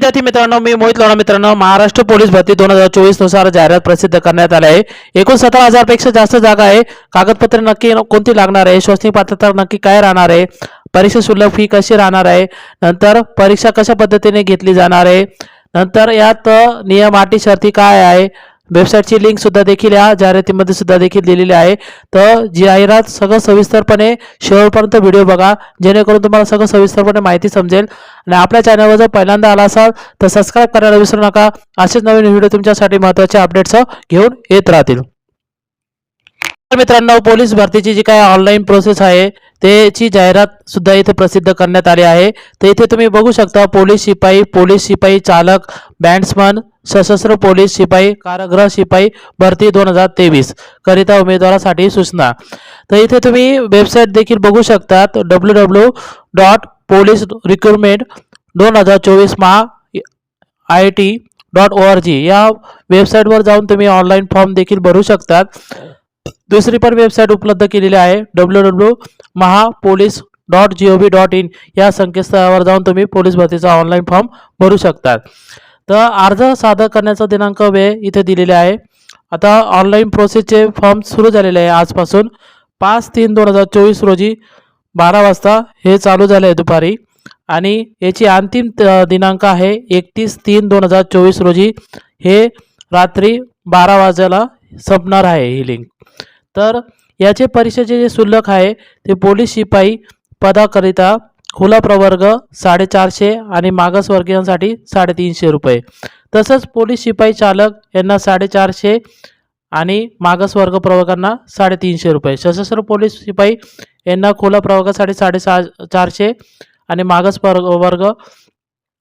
विद्यार्थी मित्रांनो मी मोहित लोणा मित्रांनो महाराष्ट्र पोलीस भरती दोन हजार चोवीसनुसार जाहिरात प्रसिद्ध करण्यात आली आहे. एकूण सतरा हजारपेक्षा जास्त जागा आहे. कागदपत्रे नक्की कोणती लागणार आहे? शैक्षणिक पात्रता नक्की काय राहणार आहे? परीक्षा शुल्क फी कशी राहणार आहे? नंतर परीक्षा कशा पद्धतीने घेतली जाणार आहे? नंतर यात नियम अटी शर्ती काय आहे? वेबसाईटची लिंक सुद्धा देखील या जाहिरातीमध्ये सुद्धा देखील दिलेली आहे. तर जाहिरात सगळं सविस्तरपणे शेवटपर्यंत व्हिडिओ बघा जेणेकरून तुम्हाला सगळं सविस्तरपणे माहिती समजेल. आणि आपल्या चॅनलवर जर पहिल्यांदा आला असाल तर सबस्क्राईब करायला विसरू नका. असेच नवीन व्हिडिओ तुमच्यासाठी महत्त्वाचे अपडेट्स घेऊन येत राहतील. मित्रांनो पोलीस भरतीची जी काय ऑनलाईन प्रोसेस आहे त्याची जाहिरात सुद्धा इथे प्रसिद्ध करण्यात आली आहे. तर इथे तुम्ही बघू शकता पोलीस शिपाई पोलीस शिपाई चालक बँड्समन सशस्त्र पोलीस शिपाई कारागृह शिपाई भरती दोन हजार तेवीस. करिता उमेदवारासाठी सूचना. तर इथे तुम्ही वेबसाईट देखील बघू शकतात. W W dot police recruitment दोन हजार चोवीस Maha I T dot O R G या वेबसाईटवर जाऊन तुम्ही ऑनलाईन फॉर्म देखील भरू शकतात. दुसरी पण वेबसाईट उपलब्ध केलेली आहे. W W Maha police dot G O V dot in या संकेतस्थळावर जाऊन तुम्ही पोलीस भरतीचा ऑनलाईन फॉर्म भरू शकतात. तर अर्ज सादर करण्याचा दिनांक वेळ इथे दिलेले आहे. आता ऑनलाईन प्रोसेसचे फॉर्म सुरू झालेले आहे आजपासून. पाच तीन दोन हजार चोवीस रोजी बारा वाजता हे चालू झाले आहे दुपारी. आणि याची अंतिम दिनांक आहे एकतीस तीन दोन हजार चोवीस रोजी. हे रात्री बारा वाजायला संपणार आहे ही लिंक तर याचे परीक्षेचे जे शुल्क आहे ते पोलीस शिपाई पदाकरिता खुला प्रवर्ग साडेचारशे आणि मागासवर्गीयांसाठी साडेतीनशे रुपये. तसंच पोलीस शिपाई चालक यांना साडेचारशे आणि मागासवर्ग प्रवर्गांना साडेतीनशे रुपये. सशस्त्र पोलीस शिपाई यांना खुला प्रवर्गासाठी साडेसा चारशे आणि मागास वर्ग वर्ग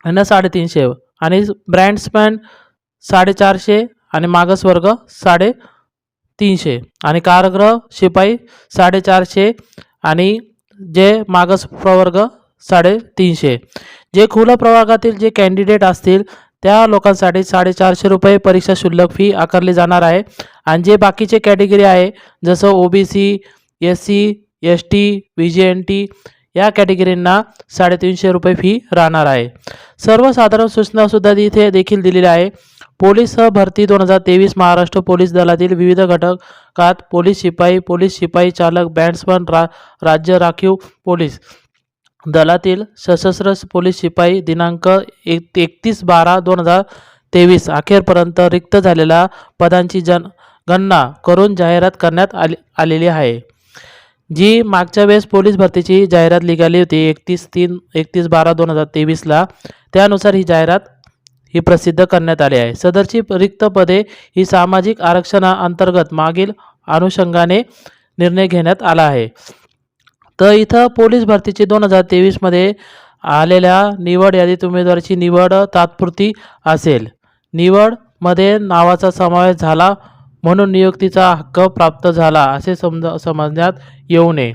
यांना साडेतीनशे आणि ब्रँड्समॅन साडेचारशे आणि मागासवर्ग साडे तीनशे आणि कारग्रह शिपाई साडेचारशे आणि जे मागास प्रवर्ग साडेतीनशे. जे खुल्या प्रवर्गातील जे कॅन्डिडेट असतील त्या लोकांसाठी साडेचारशे रुपये परीक्षा शुल्क फी आकारली जाणार आहे. आणि जे बाकीचे कॅटेगरी आहे जसं O B C S C S T V J N T या कॅटेगरींना साडेतीनशे रुपये फी राहणार आहे. सर्वसाधारण सूचनासुद्धा इथे देखील दिलेल्या आहे. पोलीस भरती दोन हजार तेवीस महाराष्ट्र पोलीस दलातील विविध घटकात पोलीस शिपाई पोलीस शिपाई चालक बँड्समन रा राज्य राखीव पोलीस. दलातील सशस्त्र पोलीस शिपाई दिनांक एक एकतीस बारा दोन हजार तेवीस अखेरपर्यंत रिक्त झालेल्या पदांची जन गणना करून जाहिरात करण्यात आली आलेली आहे. जी मागच्या वेळेस पोलीस भरतीची जाहिरात निघाली होती एकतीस तीन एकतीस बारा दोन हजार तेवीसला त्यानुसार ही जाहिरात ही प्रसिद्ध करण्यात आली आहे. सदरची रिक्त पदे ही सामाजिक आरक्षणाअंतर्गत मागील अनुषंगाने निर्णय घेण्यात आला आहे. तर इथं पोलीस भरतीची दोन हजार तेवीसमध्ये आलेल्या निवड यादीत उमेदवाराची निवड तात्पुरती असेल. निवडमध्ये नावाचा समावेश झाला म्हणून नियुक्तीचा हक्क प्राप्त झाला असे समज समजण्यात येऊ नये.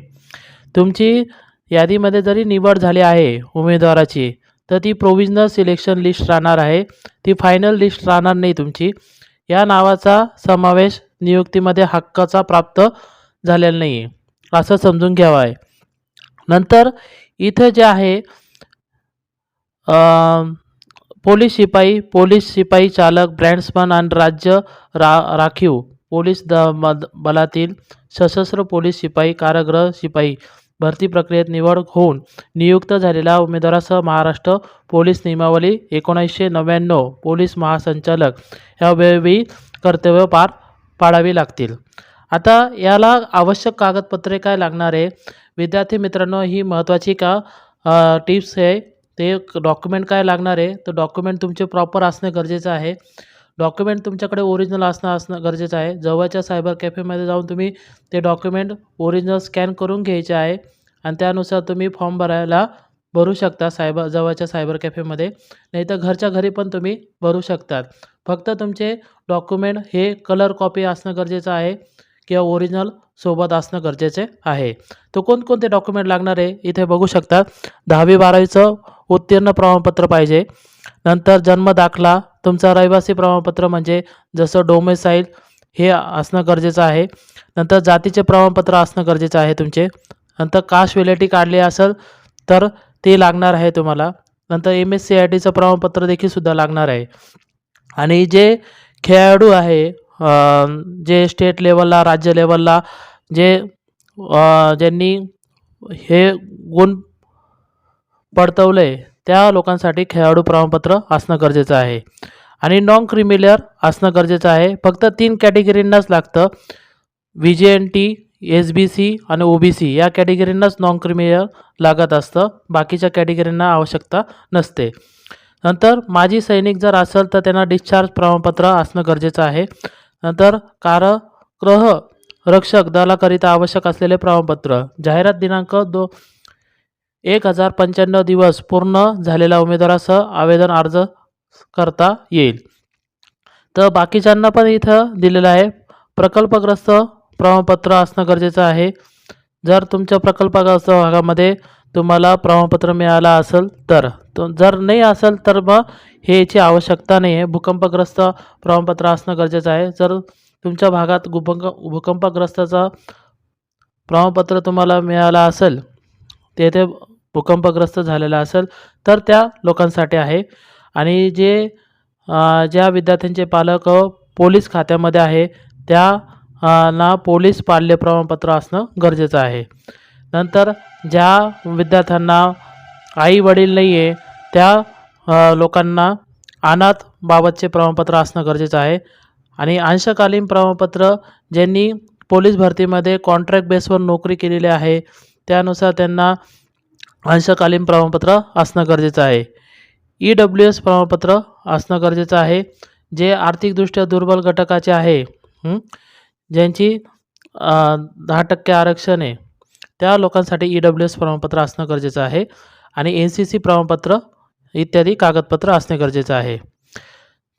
तुमची यादीमध्ये जरी निवड झाली आहे उमेदवाराची तर ती प्रोविजनल सिलेक्शन लिस्ट राहणार आहे. ती फायनल लिस्ट राहणार नाही तुमची. या नावाचा समावेश नियुक्तीमध्ये हक्काचा प्राप्त झालेला नाही. आहे असं समजून घ्यावं आहे. नंतर इथं जे आहे पोलीस शिपाई पोलीस शिपाई चालक ब्रँड्समन आणि राज्य रा राखीव पोलीस द बलातील सशस्त्र पोलीस शिपाई कारागृह शिपाई भरती प्रक्रियेत निवड होऊन नियुक्त झालेल्या उमेदवारासह महाराष्ट्र पोलीस नियमावली एकोणीसशे नव्याण्णव पोलीस महासंचालक या वेळी कर्तव्य पार पाडावी लागतील. आता याला आवश्यक कागदपत्रे काय लागणार आहे? विद्यार्थी मित्रांनो ही महत्त्वाची का टिप्स आहे ते डॉक्युमेंट काय लागणार आहे तर डॉक्युमेंट तुमचे प्रॉपर असणे गरजेचं आहे. डॉक्युमेंट तुमच्याकडे ओरिजिनल असणं असणं गरजेचं आहे. जवळच्या सायबर कॅफेमध्ये जाऊन तुम्ही ते डॉक्युमेंट ओरिजिनल स्कॅन करून घ्यायचे आहे आणि त्यानुसार तुम्ही फॉर्म भरायला भरू शकता सायबर जवळच्या सायबर कॅफेमध्ये. नाही तर घरच्या घरी पण तुम्ही भरू शकतात फक्त तुमचे डॉक्युमेंट हे कलर कॉपी असणं गरजेचं आहे. किंवा ओरिजिनल सोबत असणं गरजेचे आहे. तर कोणकोणते डॉक्युमेंट लागणार आहे? इथे बघू शकता दहावी बारावीचं उत्तीर्ण प्रमाणपत्र पाहिजे. नंतर जन्म दाखला तुमचा रहिवासी प्रमाणपत्र म्हणजे जसं डोमेसाईल हे असणं गरजेचं आहे. नंतर जातीचे प्रमाणपत्र असणं गरजेचं आहे तुमचे. नंतर कास्ट विलेटी काढली असेल तर ते लागणार आहे तुम्हाला. नंतर एम एस सी आय टीचं प्रमाणपत्र देखील सुद्धा लागणार आहे. आणि जे खेळाडू आहे जे स्टेट लेवलला राज्य लेवलला जे ज्यांनी हे गुण पडतवले आहे त्या लोकांसाठी खेळाडू प्रमाणपत्र असणं गरजेचं आहे. आणि नॉन क्रिमिलियर असणं गरजेचं आहे. फक्त तीन कॅटेगरींनाच लागतं. V J N T S B C आणि ओ बी सी या कॅटेगरींनाच नॉन क्रिमिलियर लागत असतं. बाकीच्या कॅटेगरींना आवश्यकता नसते. नंतर माजी सैनिक जर असेल तर त्यांना डिस्चार्ज प्रमाणपत्र असणं गरजेचं आहे. नंतर कारग्रह रक्षक दलाकरिता आवश्यक असलेले प्रमाणपत्र. जाहिरात दिनांक दो एक हजार पंच्याण्णव दिवस पूर्ण झालेल्या उमेदवारासह आवेदन अर्ज करता येईल. तर बाकीच्यांना पण इथं दिलेलं आहे. प्रकल्पग्रस्त प्रमाणपत्र असणं गरजेचं आहे. जर तुमच्या प्रकल्पग्रस्त भागामध्ये तुम्हाला प्रमाणपत्र मिळालं असेल तर. तर जर नाही असेल तर मग हे याची आवश्यकता नाही आहे. भूकंपग्रस्त प्रमाणपत्र असणं गरजेचं आहे. जर तुमच्या भागात भूकंप भूकंपग्रस्ताचा प्रमाणपत्र तुम्हाला मिळालं असेल तेथे भूकंपग्रस्त झालेला असेल तर त्या लोकांसाठी आहे. आणि जे ज्या विद्यार्थ्यांचे पालक पोलीस खात्यामध्ये आहे त्या ना पोलीस पाल्य प्रमाणपत्र असणं गरजेचं आहे. नंतर ज्या विद्यार्थ्यांना आई वडील नाही आहे त्या लोकांना अनाथ बाबतचे प्रमाणपत्र असणं गरजेचं आहे. आणि अंशकालीन प्रमाणपत्र ज्यांनी पोलीस भरतीमध्ये कॉन्ट्रॅक्ट बेसवर नोकरी केलेली आहे त्यानुसार त्यांना अंशकालीन प्रमाणपत्र असणं गरजेचं आहे. ई डब्ल्यू एस प्रमाणपत्र असणं गरजेचं आहे जे आर्थिकदृष्ट्या दुर्बल घटकाचे आहे. ज्यांची दहा टक्के आरक्षण आहे. त्या लोकांसाठी ई डब्ल्यू एस प्रमाणपत्र असणं गरजेचं आहे. आणि एन सी सी प्रमाणपत्र इत्यादी कागदपत्र असणे गरजेचं आहे.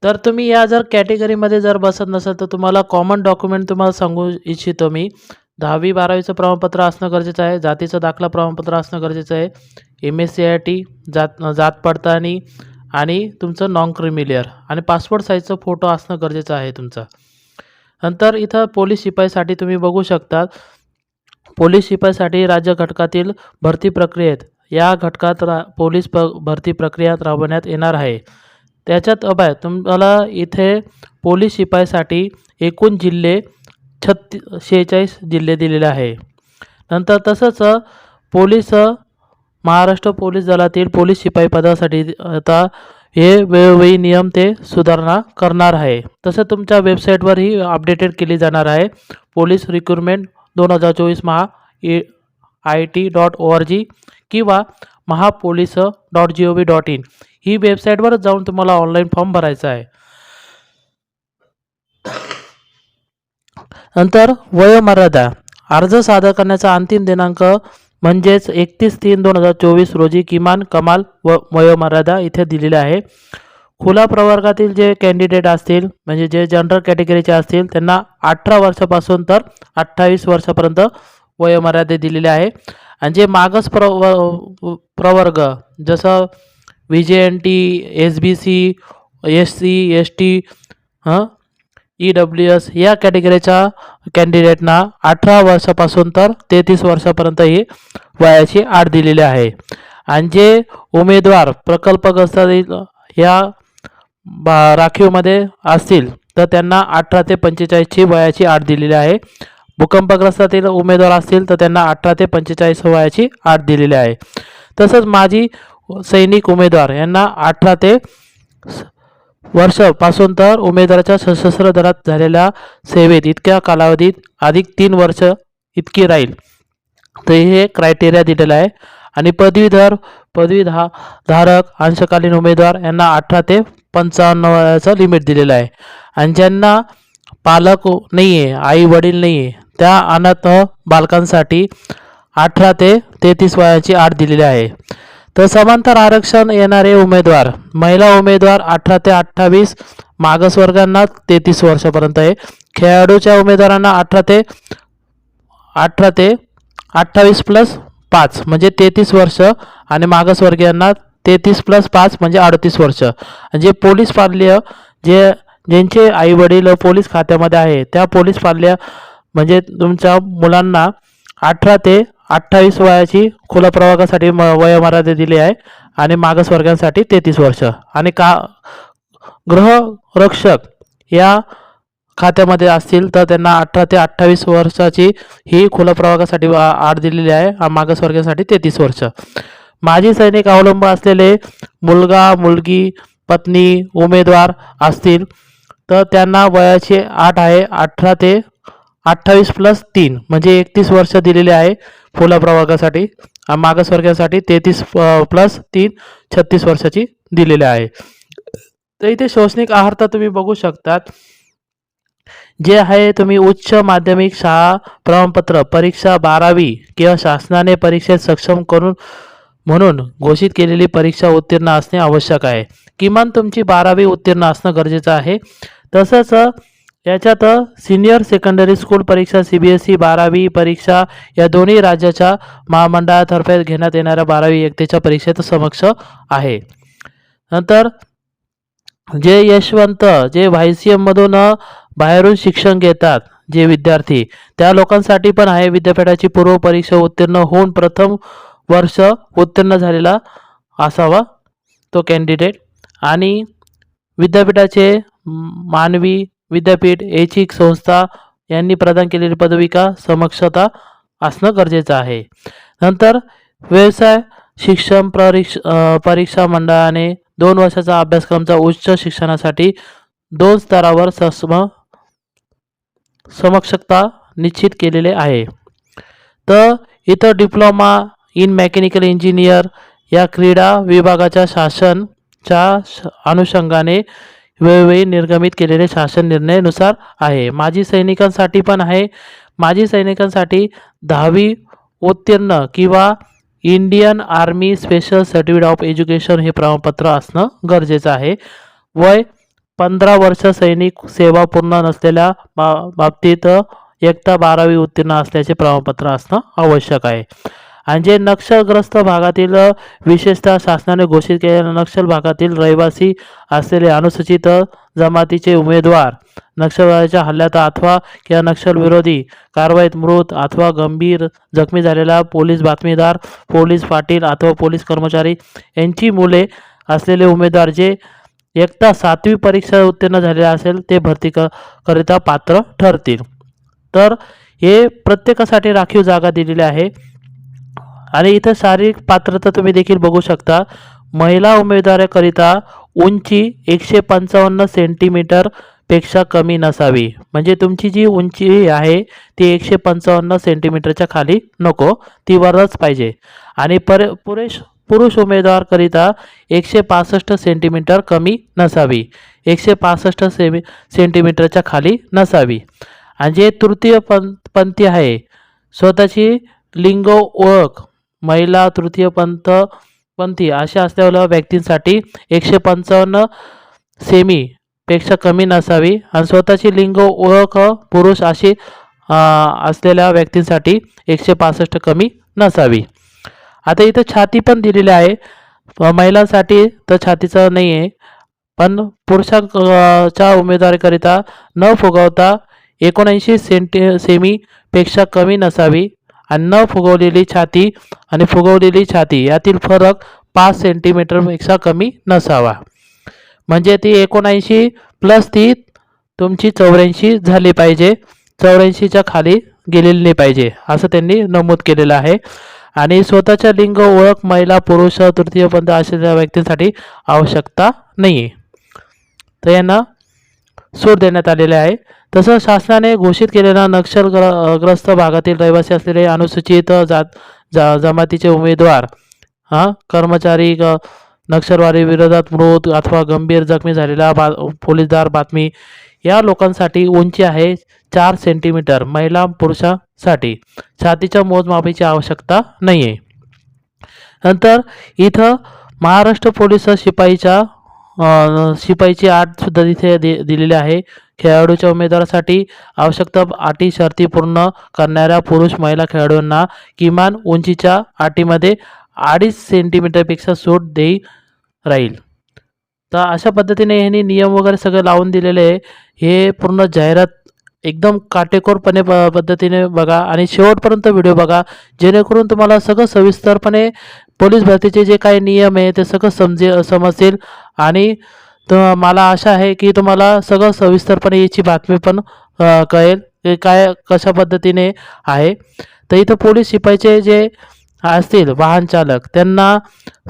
तर तुम्ही या जर कॅटेगरीमध्ये जर बसत नसाल तर तुम्हाला कॉमन डॉक्युमेंट तुम्हाला सांगू इच्छितो मी. दहावी बारावीचं प्रमाणपत्र असणं गरजेचं आहे. जातीचं दाखला प्रमाणपत्र असणं गरजेचं आहे. M S C I T जात जात पडताळणी आणि तुमचं नॉन क्रिमिलियर आणि पासपोर्ट साईजचं फोटो असणं गरजेचं आहे तुमचं. नंतर इथं पोलीस शिपाईसाठी तुम्ही बघू शकता. पोलीस शिपाईसाठी राज्य घटकातील भरती प्रक्रियेत या घटकात रा पोलीस प भरती प्रक्रियात राबवण्यात येणार आहे. त्याच्यात अभय तुम्हाला इथे पोलीस शिपाईसाठी एकूण जिल्हे छत्ती शेहेचाळीस जिल्हे दिलेले आहे. नंतर तसंच पोलीस महाराष्ट्र पोलीस दलातील पोलीस शिपाई पदासाठी आता हे वेळोवेळी नियम ते सुधारणा करणार आहे. तसं तुमच्या वेबसाईटवरही अपडेटेड केली जाणार आहे. पोलीस रिक्रुटमेंट दोन हजार चोवीस Maha A I T dot O R G किंवा Mahapolice dot G O V dot in ही वेबसाईटवरच जाऊन तुम्हाला ऑनलाईन फॉर्म भरायचा आहे. नंतर वयोमर्यादा. अर्ज सादर करण्याचा अंतिम दिनांक म्हणजेच एकतीस तीन दोन हजार चोवीस रोजी किमान कमाल व वयोमर्यादा इथे दिलेली आहे. खुला प्रवर्गातील जे कॅन्डिडेट असतील म्हणजे जे जनरल कॅटेगरीचे असतील त्यांना अठरा वर्षापासून तर अठ्ठावीस वर्षापर्यंत वयोमर्यादे दिलेली आहे. आणि जे मागास प्रव प्रवर्ग जसं V J N T S B C S C S T हं ई डब्ल्यू एस या कॅटेगरीच्या कॅन्डिडेटना अठरा वर्षापासून तर तेहतीस वर्षापर्यंत ही वयाची आठ दिलेली आहे. आणि जे उमेदवार प्रकल्पग्रस्त या बा राखीवमध्ये असतील तर त्यांना अठरा ते पंचेचाळीसची वयाची आठ दिलेली आहे. भूकंपग्रस्तातील उमेदवार असतील तर त्यांना अठरा ते पंचेचाळीस वयाची आठ दिलेली आहे. तसंच माजी सैनिक उमेदवार यांना अठरा ते वर्षापासून तर उमेदवाराच्या सशस्त्र दलात झालेल्या सेवेत इतक्या कालावधीत अधिक तीन वर्ष इतकी राहील. तर हे क्रायटेरिया दिलेलं आहे. आणि पदवीधर पदवी धा धारक अंशकालीन उमेदवार यांना अठरा ते पंचावन्न वयाचं लिमिट दिलेलं आहे. आणि ज्यांना पालक नाही आहे आई वडील नाही आहे त्या अनाथ बालकांसाठी अठरा ते तेहतीस वयाची आठ दिलेली आहे. तर समांतर आरक्षण येणारे उमेदवार महिला उमेदवार अठरा ते अठ्ठावीस मागासवर्गांना तेहतीस वर्षापर्यंत आहे. खेळाडूच्या उमेदवारांना अठरा ते अठरा ते अठ्ठावीस प्लस पाच म्हणजे तेहतीस वर्ष आणि मागासवर्गीयांना तेहतीस प्लस पाच म्हणजे अडतीस वर्ष. जे पोलीस पाल्य जे ज्यांचे आईवडील पोलीस खात्यामध्ये आहे त्या पोलीस पाल्य म्हणजे तुमच्या मुलांना अठरा ते अठ्ठावीस वयाची खुला प्रवाहासाठी म वयोमर्यादा दिली आहे आणि मागासवर्गांसाठी तेहतीस वर्ष. आणि का गृहरक्षक या खात्यामध्ये असतील तर त्यांना अठरा ते अठ्ठावीस वर्षाची ही खुला प्रवाहासाठी आठ आड दिलेली आहे आ- तेहतीस वर्ष. माजी सैनिक अवलंब असलेले मुलगा मुलगी पत्नी उमेदवार असतील तर त्यांना वयाचे आठ आहे अठरा ते अठ्ठावीस प्लस तीन म्हणजे एकतीस वर्ष दिलेले आहे फुला प्रवर्गासाठी मागासवर्गासाठी तेहतीस प्लस तीन छत्तीस वर्षाची दिलेले आहे. तर इथे शैक्षणिक आहारता तुम्ही बघू शकतात. जे आहे तुम्ही उच्च माध्यमिक शाळा प्रमाणपत्र परीक्षा बारावी किंवा शासनाने परीक्षेत सक्षम करून म्हणून घोषित केलेली परीक्षा उत्तीर्ण असणे आवश्यक आहे. किमान तुमची बारावी उत्तीर्ण असणं गरजेचं आहे. तसंच याच्यात सिनियर सेकंडरी स्कूल परीक्षा सी बी एस ई बारावी परीक्षा या दोन्ही राज्याच्या महामंडळातर्फे घेण्यात येणाऱ्या बारावी इयत्तेच्या परीक्षेत समक्ष आहे. नंतर जे यशवंत जे व्हाय सी एममधून बाहेरून शिक्षण घेतात जे विद्यार्थी त्या लोकांसाठी पण आहे विद्यापीठाची पूर्व परीक्षा उत्तीर्ण होऊन प्रथम वर्ष उत्तीर्ण झालेला असावा तो कॅन्डिडेट आणि विद्यापीठाचे मानवी विद्यापीठ ऐच्छिक संस्था यांनी प्रदान केलेली पदविका समक्षता असणं गरजेचं आहे. नंतर व्यवसाय शिक्षण परीक्ष परीक्षा मंडळाने दोन वर्षाचा अभ्यासक्रमचा उच्च शिक्षणासाठी दोन स्तरावर सम समक्षता निश्चित केलेले आहे. तर इथं डिप्लोमा इन मेकॅनिकल इंजिनियर या क्रीडा विभागाच्या शासनच्या अनुषंगाने वेळोवेळी निर्गमित केलेले शासन निर्णयानुसार आहे. माजी सैनिकांसाठी पण आहे. माजी सैनिकांसाठी दहावी उत्तीर्ण किंवा Indian army special certificate of education हे प्रमाणपत्र असणं गरजेचं आहे. वय पंधरा वर्ष सैनिक सेवा पूर्ण नसलेल्या बा बाबतीत एकता बारावी उत्तीर्ण असल्याचे प्रमाणपत्र असणं आवश्यक आहे. आणि जे नक्षलग्रस्त भागातील विशेषतः शासनाने घोषित केलेल्या नक्षल भागातील रहिवासी असलेले अनुसूचित जमातीचे उमेदवार नक्षलवादाच्या हल्ल्यात अथवा किंवा नक्षलविरोधी कारवाईत मृत अथवा गंभीर जखमी झालेला पोलीस बातमीदार पोलीस पाटील अथवा पोलीस कर्मचारी यांची मुले असलेले उमेदवार जे एकटा सातवी परीक्षा उत्तीर्ण झालेले असेल ते भरती क करिता पात्र ठरतील. तर हे प्रत्येकासाठी राखीव जागा दिलेली आहे. आणि इथं शारीरिक पात्रता तुम्ही देखील बघू शकता. महिला उमेदवाराकरिता उंची एकशे पंचावन्न सेंटीमीटरपेक्षा कमी नसावी. म्हणजे तुमची जी उंची आहे ती एकशे पंचावन्न सेंटीमीटरच्या खाली नको ती वरच पाहिजे. आणि पर पुरेश पुरुष उमेदवारकरिता एकशे पासष्ट सेंटीमीटर कमी नसावी. एकशे पासष्ट सेमी सेंटीमीटरच्या खाली नसावी. आणि जे तृतीय पं पंथी आहे स्वतःची लिंग ओळख महिला तृतीय पंथ पंथी अशा असलेल्या व्यक्तींसाठी एकशे पंचावन्न सेमी पेक्षा कमी नसावी. आणि स्वतःची लिंग ओळख पुरुष अशी असलेल्या व्यक्तींसाठी एकशे पासष्ट कमी नसावी. आता इथं छाती पण दिलेली आहे. महिलांसाठी तर छातीचं नाही आहे पण पुरुषांच्या उमेदवारीकरिता न फुगवता एकोणऐंशी सेंटी सेमीपेक्षा कमी नसावी. आणि न फुगवलेली छाती आणि फुगवलेली छाती यातील फरक पाच सेंटीमीटरपेक्षा कमी नसावा. म्हणजे ती एकोणऐंशी प्लस ती तुमची चौऱ्याऐंशी झाली पाहिजे. चौऱ्याऐंशीच्या खाली गेलेली नाही पाहिजे असं त्यांनी नमूद केलेलं आहे. आणि स्वतःच्या लिंग ओळख महिला पुरुष तृतीयपंथ असलेल्या व्यक्तींसाठी आवश्यकता नाही आहे तर यांना सूट देण्यात आलेले आहे. तसं शासनाने घोषित केलेल्या नक्षलग्र ग्रस्त भागातील रहिवासी असलेले अनुसूचित जात जा जमातीचे उमेदवार हां कर्मचारी ग- नक्षलवादी विरोधात मृत अथवा गंभीर जखमी झालेला बा पोलीसदार बातमी या लोकांसाठी उंची आहे चार सेंटीमीटर महिला पुरुषासाठी. छातीच्या मोजमापीची आवश्यकता नाही आहे नंतर इथं महाराष्ट्र पोलीस शिपाईच्या शिपाईची आटसुद्धा तिथे दि दिलेली आहे. खेळाडूच्या उमेदवारासाठी आवश्यकता अटी शर्ती पूर्ण करणाऱ्या पुरुष महिला खेळाडूंना किमान उंचीच्या अटीमध्ये अडीच सेंटीमीटरपेक्षा सूट देई राहील. तर अशा पद्धतीने ह्यांनी नियम वगैरे सगळं लावून दिलेले आहे. हे पूर्ण जाहिरात एकदम काटेकोरपणे प पद्धतीने बघा आणि शेवटपर्यंत व्हिडिओ बघा जेणेकरून तुम्हाला सगळं सविस्तरपणे पोलीस भरतीचे जे काही नियम आहे ते सगळं समजे समजतील. आणि मला आशा आहे की तुम्हाला सगळं सविस्तरपणे याची बातमी पण कळेल काय कशा पद्धतीने आहे. तर इथं पोलीस शिपाईचे जे असतील वाहन चालक त्यांना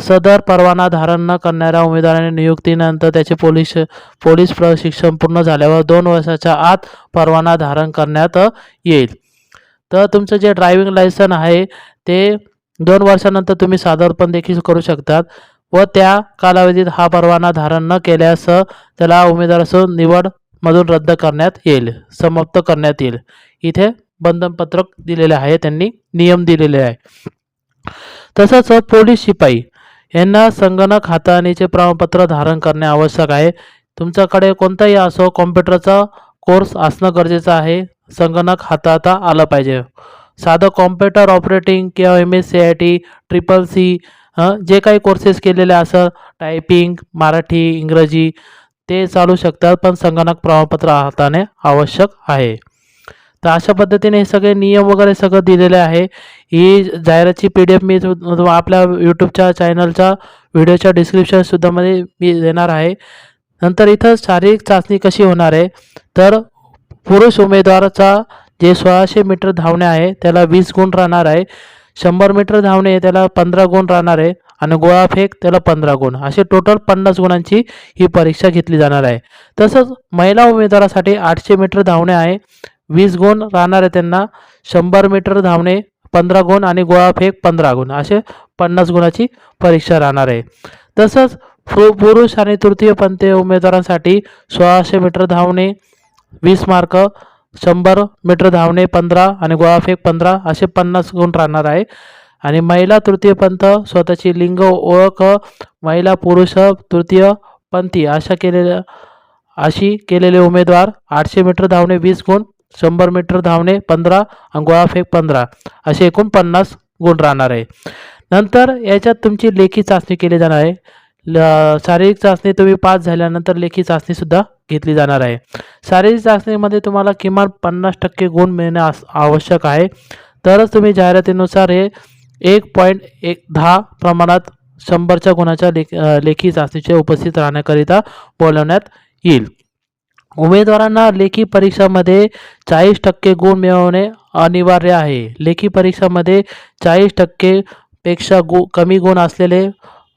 सदर परवाना धारण न करणाऱ्या उमेदवाराने नियुक्तीनंतर त्याचे पोलीस पोलीस प्रशिक्षण पूर्ण झाल्यावर दोन वर्षाच्या आत परवाना धारण करण्यात येईल. तर तुमचं जे ड्रायव्हिंग लायसन आहे ते दोन वर्षानंतर तुम्ही सादरपण देखील करू शकतात व त्या कालावधीत हा परवाना धारण न केल्यास त्याला उमेदवारासून निवडमधून रद्द करण्यात येईल समाप्त करण्यात येईल. इथे बंधनपत्रक दिलेले आहे त्यांनी नियम दिलेले आहे. तसंच पोलीस शिपाई यांना संगणक हाताळणीचे प्रमाणपत्र धारण करणे आवश्यक आहे. तुमच्याकडे कोणताही असो कॉम्प्युटरचा कोर्स असणं गरजेचं आहे. संगणक हाताळता आलं पाहिजे. साधं कॉम्प्युटर ऑपरेटिंग किंवा M S C I T triple C जे काही कोर्सेस केलेले असं टायपिंग मराठी इंग्रजी ते चालू शकतात पण संगणक प्रमाणपत्र हाताळणे आवश्यक आहे. तर अशा पद्धतीने हे सगळे नियम वगैरे सगळं दिलेले आहे. ही जाहिरातची पी डी एफ मी आपल्या यूट्यूबच्या चॅनलच्या व्हिडिओच्या डिस्क्रिप्शनसुद्धा मध्ये मी देणार आहे. नंतर इथं शारीरिक चाचणी कशी होणार आहे? तर पुरुष उमेदवाराचा जे सोळाशे मीटर धावणे आहे त्याला वीस गुण राहणार आहे. शंभर मीटर धावणे त्याला पंधरा गुण राहणार आहे. आणि गोळा फेक त्याला पंधरा गुण. असे टोटल पन्नास गुणांची ही परीक्षा घेतली जाणार आहे. तसंच महिला उमेदवारासाठी आठशे मीटर धावणे आहे. वीस गुण राहणार आहे त्यांना. शंभर मीटर धावणे पंधरा गुण आणि गोळाफेक पंधरा गुण. असे पन्नास गुणाची परीक्षा राहणार आहे. तसंच पुरुष आणि तृतीयपंथीय उमेदवारांसाठी सोळाशे मीटर धावणे वीस मार्क शंभर मीटर धावणे पंधरा आणि गोळाफेक पंधरा असे पन्नास गुण राहणार आहे. आणि महिला तृतीयपंथ स्वतःची लिंग ओळख महिला पुरुष तृतीयपंथी अशा केलेल्या अशी केलेले उमेदवार आठशे मीटर धावणे वीस गुण शंभर मीटर धावणे पंधरा अंगोळा गोळाफेक पंधरा असे एकूण पन्नास गुण राहणार आहे. नंतर याच्यात तुमची लेखी चाचणी केली जाणार आहे. ल शारीरिक चाचणी तुम्ही पास झाल्यानंतर लेखी चाचणीसुद्धा घेतली जाणार आहे. शारीरिक चाचणीमध्ये तुम्हाला किमान पन्नास टक्के गुण मिळणे आवश्यक आहे. तरच तुम्ही जाहिरातीनुसार हे एक पॉईंट एक दहा प्रमाणात शंभरच्या गुणाच्या लेख लेखी चाचणीचे उपस्थित राहण्याकरिता बोलवण्यात येईल. उमेदवारांना लेखी परीक्षामध्ये चाळीस टक्के गुण मिळवणे अनिवार्य आहे. लेखी परीक्षामध्ये चाळीस टक्केपेक्षा गु कमी गुण असलेले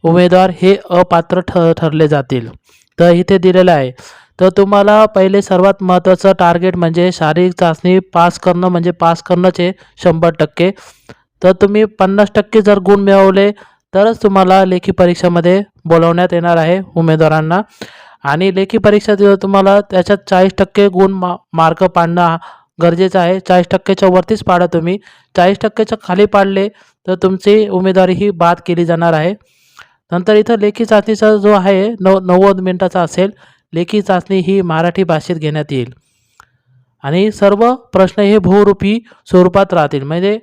उमेदवार हे अपात्र ठ ठरले जातील. तर इथे दिलेलं आहे. तर तुम्हाला पहिले सर्वात महत्त्वाचं टार्गेट म्हणजे शारीरिक चाचणी पास करणं म्हणजे पास करणंच आहे शंभर टक्के. तर तुम्ही पन्नास टक्के जर गुण मिळवले तरच तुम्हाला लेखी परीक्षामध्ये बोलवण्यात येणार आहे उमेदवारांना. आणि लेखी परीक्षा जर तुम्हाला त्याच्यात चाळीस टक्के गुण मा मार्क पाडणं हा गरजेचं आहे. चाळीस टक्क्याच्या वरतीच पाडा तुम्ही. चाळीस टक्क्याच्या खाली पाडले तर तुमची उमेदवारी ही बाद केली जाणार आहे. नंतर इथं लेखी चाचणीचा जो आहे नव नव्वद मिनिटाचा असेल. लेखी चाचणी ही मराठी भाषेत घेण्यात येईल. आणि सर्व प्रश्न हे बहुरूपी स्वरूपात राहतील. म्हणजे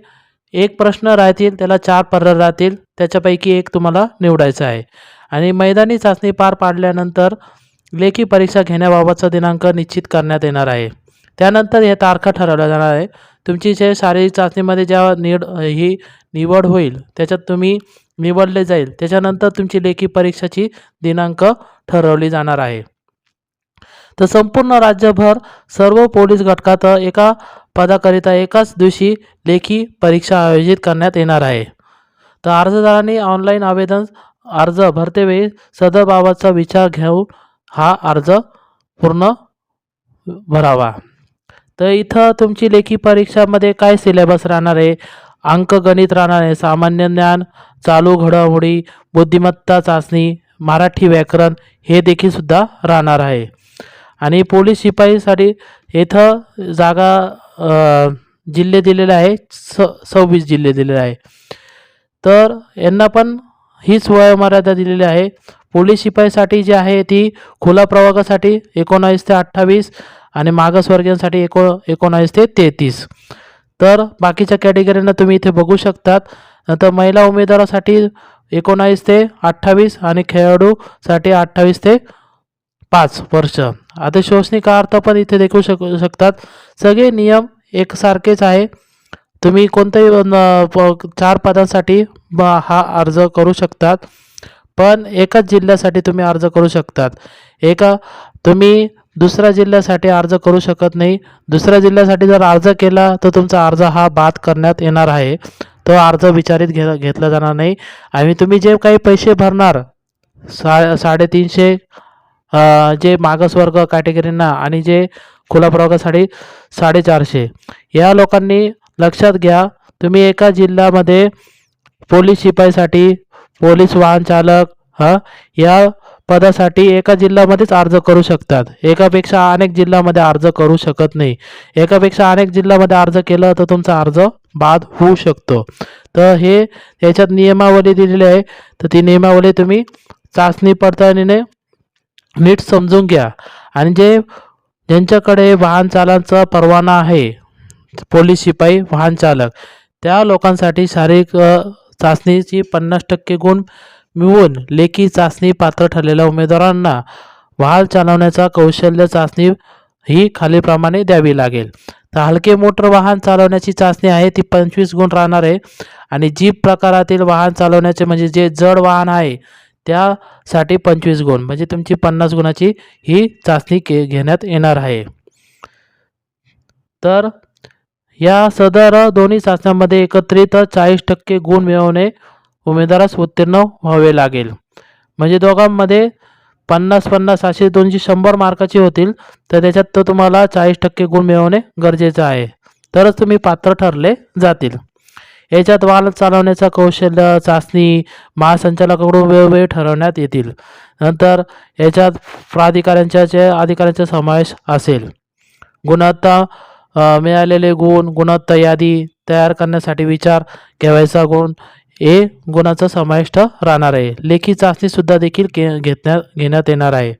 एक प्रश्न राहतील त्याला चार पर्याय राहतील. त्याच्यापैकी एक तुम्हाला निवडायचं आहे. आणि मैदानी चाचणी पार पाडल्यानंतर लेखी परीक्षा घेण्याबाबतचा दिनांक निश्चित करण्यात येणार आहे. त्यानंतर हे तारखा ठरवल्या जाणार आहे. तुमची जे शारीरिक चाचणीमध्ये ज्या निड ही निवड होईल त्याच्यात तुम्ही निवडले जाईल त्याच्यानंतर तुमची लेखी परीक्षाची दिनांक ठरवली जाणार आहे. तर संपूर्ण राज्यभर सर्व पोलीस घटकात एका पदाकरिता एकाच दिवशी लेखी परीक्षा आयोजित करण्यात येणार आहे. तर अर्जदारांनी ऑनलाईन आवेदन अर्ज भरतेवेळी सदरबाबतचा विचार घेऊन हा अर्ज पूर्ण भरावा. तर इथं तुमची लेखी परीक्षामध्ये काय सिलेबस राहणार आहे? अंकगणित राहणार आहे. सामान्य ज्ञान चालू घडामोडी बुद्धिमत्ता चाचणी मराठी व्याकरण हे देखील सुद्धा राहणार आहे. आणि पोलीस शिपाईसाठी इथं जागा जिल्हे दिलेले आहे. स सव्वीस जिल्हे दिलेले आहे. तर यांना पण हीच वयोमर्यादा दिलेली आहे. पोलीस शिपाईसाठी जी आहे ती खुला प्रवर्गासाठी एकोणावीस ते अठ्ठावीस आणि मागासवर्गीयांसाठी एको एकोणावीस ते तेहतीस. तर बाकीच्या कॅटेगरीनं तुम्ही इथे बघू शकतात. नंतर महिला उमेदवारासाठी एकोणावीस ते अठ्ठावीस आणि खेळाडूसाठी अठ्ठावीस ते पाच वर्ष. आता शोषणिक अर्थ पण इथे देखू शक शकतात. सगळे नियम एकसारखेच आहे. तुम्ही कोणत्याही प- चार पदांसाठी ब- हा अर्ज करू शकतात. पण एकाच जिल्ह्यासाठी तुम्ही अर्ज करू शकतात. एका तुम्ही दुसऱ्या जिल्ह्यासाठी अर्ज करू शकत नाही. दुसऱ्या जिल्ह्यासाठी जर अर्ज केला तर तुमचा अर्ज हा बाद करण्यात येणार आहे. तो अर्ज विचारित घे घेतला जाणार नाही. आणि तुम्ही जे काही पैसे भरणार सा साडेतीनशे जे मागासवर्ग कॅटेगरींना आणि जे खुला प्रवर्गासाठी साडेचारशे या लोकांनी लक्षात घ्या तुम्ही एका जिल्ह्यामध्ये पोलीस शिपाईसाठी पोलीस वाहन चालक हा या पदासाठी एका जिल्ह्यामध्येच अर्ज करू शकतात. एकापेक्षा अनेक जिल्ह्यामध्ये अर्ज करू शकत नाही. एकापेक्षा अनेक जिल्ह्यामध्ये अर्ज केलं तर तुमचा अर्ज बाद होऊ शकतो. तर हे याच्यात नियमावली दिलेली आहे. तर ती नियमावली तुम्ही चाचणी पडताळणीने नीट समजून घ्या. आणि जे ज्यांच्याकडे वाहन चालनाचा परवाना आहे पोलीस शिपाई वाहन चालक त्या लोकांसाठी शारीरिक चाचणीची पन्नास टक्के गुण मिळवून लेखी चाचणी पात्र ठरलेल्या उमेदवारांना वाहन चालवण्याचा कौशल्य चाचणी ही खालीलप्रमाणे द्यावी लागेल. तर हलके मोटर वाहन चालवण्याची चाचणी आहे ती पंचवीस गुण राहणार आहे. आणि जीप प्रकारातील वाहन चालवण्याचे म्हणजे जे जड वाहन आहे त्यासाठी पंचवीस गुण म्हणजे तुमची पन्नास गुणाची ही चाचणी के घेण्यात येणार आहे. तर या सदर दोन्ही चाचण्यांमध्ये एकत्रित चाळीस टक्के गुण मिळवणे उमेदवारास उत्तीर्ण व्हावे लागेल. म्हणजे दोघांमध्ये पन्नास पन्नास असे दोनशे शंभर मार्काचे होतील तर त्याच्यात तर तुम्हाला चाळीस टक्के गुण मिळवणे गरजेचं आहे. तरच तुम्ही पात्र ठरले जातील. याच्यात वाहन चालवण्याचा कौशल्य चाचणी महासंचालकाकडून वेळोवेळी ठरवण्यात येतील. नंतर याच्यात प्राधिकाऱ्यांच्या अधिकाऱ्यांचा समावेश असेल. गुणवत्ता मिळालेले गुण गुणवत्ता यादी तयार करण्यासाठी विचार घ्यावायचा गुण हे गुणाचा समाविष्ट राहणार आहे. लेखी चाचणीसुद्धा देखील के घेतण्यात घेण्यात येणार आहे.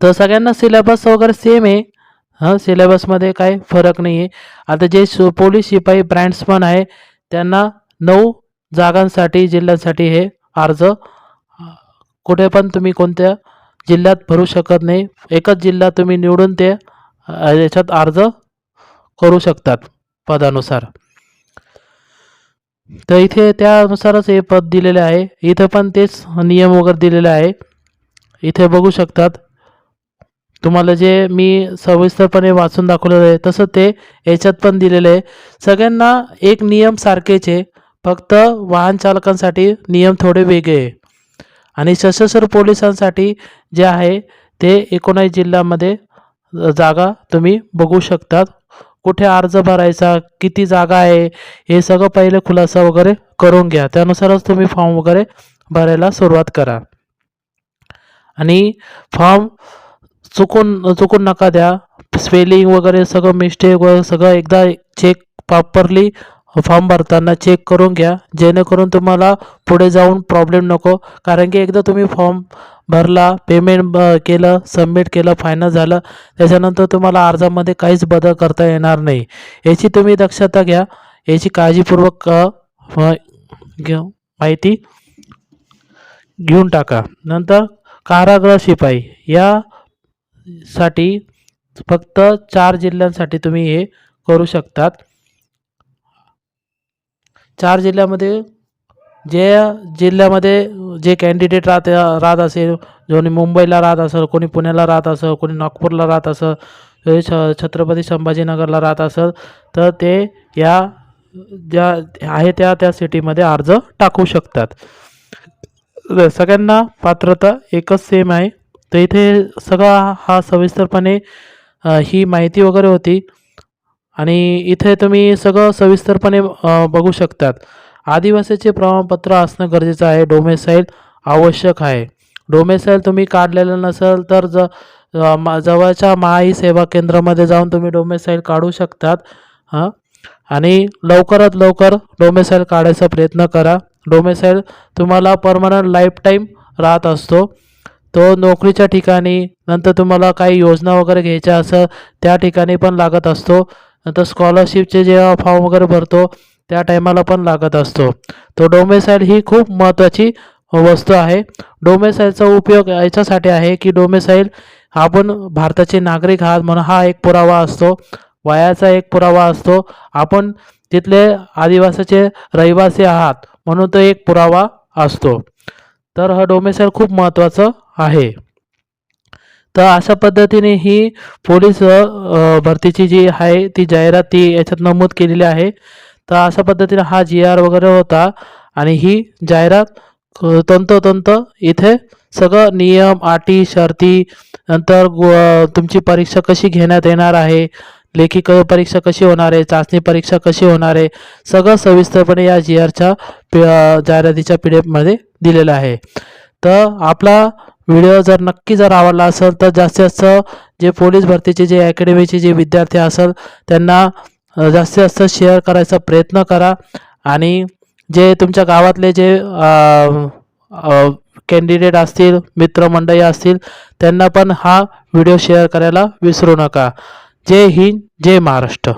तर सगळ्यांना सिलेबस वगैरे सेम आहे. हां सिलेबसमध्ये काही फरक नाही आहे आता जे सु पोलीस शिपाई ब्रँड्समन आहे त्यांना नऊ जागांसाठी जिल्ह्यांसाठी हे अर्ज कुठे पण तुम्ही कोणत्या जिल्ह्यात भरू शकत नाही. एकच जिल्हा तुम्ही निवडून ते याच्यात अर्ज करू शकतात पदानुसार. तर इथे त्यानुसारच हे पद दिलेले आहे. इथं पण तेच नियम वगैरे दिलेले आहे. इथे बघू शकतात. तुम्हाला जे मी सविस्तरपणे वाचून दाखवलेलं आहे तसं ते याच्यात पण दिलेलं आहे. सगळ्यांना एक नियम सारखेच आहे फक्त वाहन चालकांसाठी नियम थोडे वेगळे आहे. आणि सशस्त्र पोलिसांसाठी जे आहे ते एकोणावीस जिल्ह्यामध्ये जागा तुम्ही बघू शकतात. कुठे अर्ज भरायचा किती जागा आहे हे सगळं पहिले खुलासा वगैरे करून घ्या. त्यानुसारच तुम्ही फॉर्म वगैरे भरायला सुरुवात करा. आणि फॉर्म चुकून चुकून नका द्या. स्पेलिंग वगैरे सगळं मिस्टेक वगैरे सगळं एकदा चेक प्रॉपरली फॉर्म भरताना चेक करून घ्या. जेणेकरून तुम्हाला पुढे जाऊन प्रॉब्लेम नको. कारण की एकदा तुम्ही फॉर्म भरला पेमेंट केलं सबमिट केलं फायनल झालं त्याच्यानंतर तुम्हाला अर्जामध्ये काहीच बदल करता येणार नाही. याची तुम्ही दक्षता घ्या. याची काळजीपूर्वक घेऊ माहिती घेऊन टाका. नंतर कारागृह शिपाई. या साठी फक्त चार जिल्ह्यांसाठी तुम्ही हे करू शकतात. चार जिल्ह्यामध्ये जे जिल्ह्यामध्ये जे कॅन्डिडेट राहते राहत असेल कोणी मुंबईला राहत असेल कोणी पुण्याला राहत असेल कोणी नागपूरला राहत असेल कोणी छ छत्रपती संभाजीनगरला राहत असेल तर ते या ज्या आहे त्या त्या सिटीमध्ये अर्ज टाकू शकतात. सगळ्यांना पात्रता एकच सेम आहे. तर इथे सगळा हा सविस्तरपणे ही माहिती वगैरे होती. आणि इथे तुम्ही सगळं सविस्तरपणे बघू शकतात. आदिवासीचे प्रमाणपत्र असणं गरजेचं आहे. डोमेसाईल आवश्यक आहे. डोमेसाईल तुम्ही काढलेलं नसेल तर ज मा- जवळच्या माई सेवा केंद्रामध्ये जाऊन तुम्ही डोमेसाईल काढू शकतात. हां? आणि लवकरात लवकर डोमेसाईल काढायचा प्रयत्न करा. डोमेसाईल तुम्हाला परमनंट लाईफ टाईम राहत असतो. तो नोकरीच्या ठिकाणी नंतर तुम्हाला काही योजना वगैरे घ्यायच्या असं त्या ठिकाणी पण लागत असतो. नंतर स्कॉलरशिपचे जेव्हा फॉर्म वगैरे भरतो त्या टायमाला पण लागत असतो. तो डोमेसाईल ही खूप महत्त्वाची वस्तू आहे. डोमेसाईलचा उपयोग याच्यासाठी आहे की डोमेसाईल आपण भारताचे नागरिक आहात म्हणून हा एक पुरावा असतो. वयाचा एक पुरावा असतो. आपण तिथले आदिवासाचे रहिवासी आहात म्हणून तो एक पुरावा असतो. तर हा डोमेसाईल खूप महत्त्वाचं आहे. तर अशा पद्धतीने ही पोलीस भरतीची जी आहे ती जाहिरात ती याच्यात नमूद केलेली आहे. तर अशा पद्धतीने हा जी आर वगैरे होता आणि ही जाहिरात तंतोतंत इथे सगळं नियम अटी शर्ती नंतर तुमची परीक्षा कशी घेण्यात येणार आहे लेखी क परीक्षा कशी होणार आहे चाचणी परीक्षा कशी होणार आहे सगळं सविस्तरपणे या जी आरच्या पी जाहिरातीच्या पी डी एफमध्ये दिलेलं आहे. तर आपला व्हिडिओ जर नक्की जर आवडला असेल तर जास्तीत जास्त जे पोलीस भरतीचे जे अकॅडमीचे जे विद्यार्थी असेल त्यांना जास्तीत जास्त शेअर करायचा प्रयत्न करा. आणि जे तुमच्या गावातले जे कॅन्डिडेट असतील मित्रमंडळी असतील त्यांना पण हा व्हिडिओ शेअर करायला विसरू नका. जय हिंद जय महाराष्ट्र.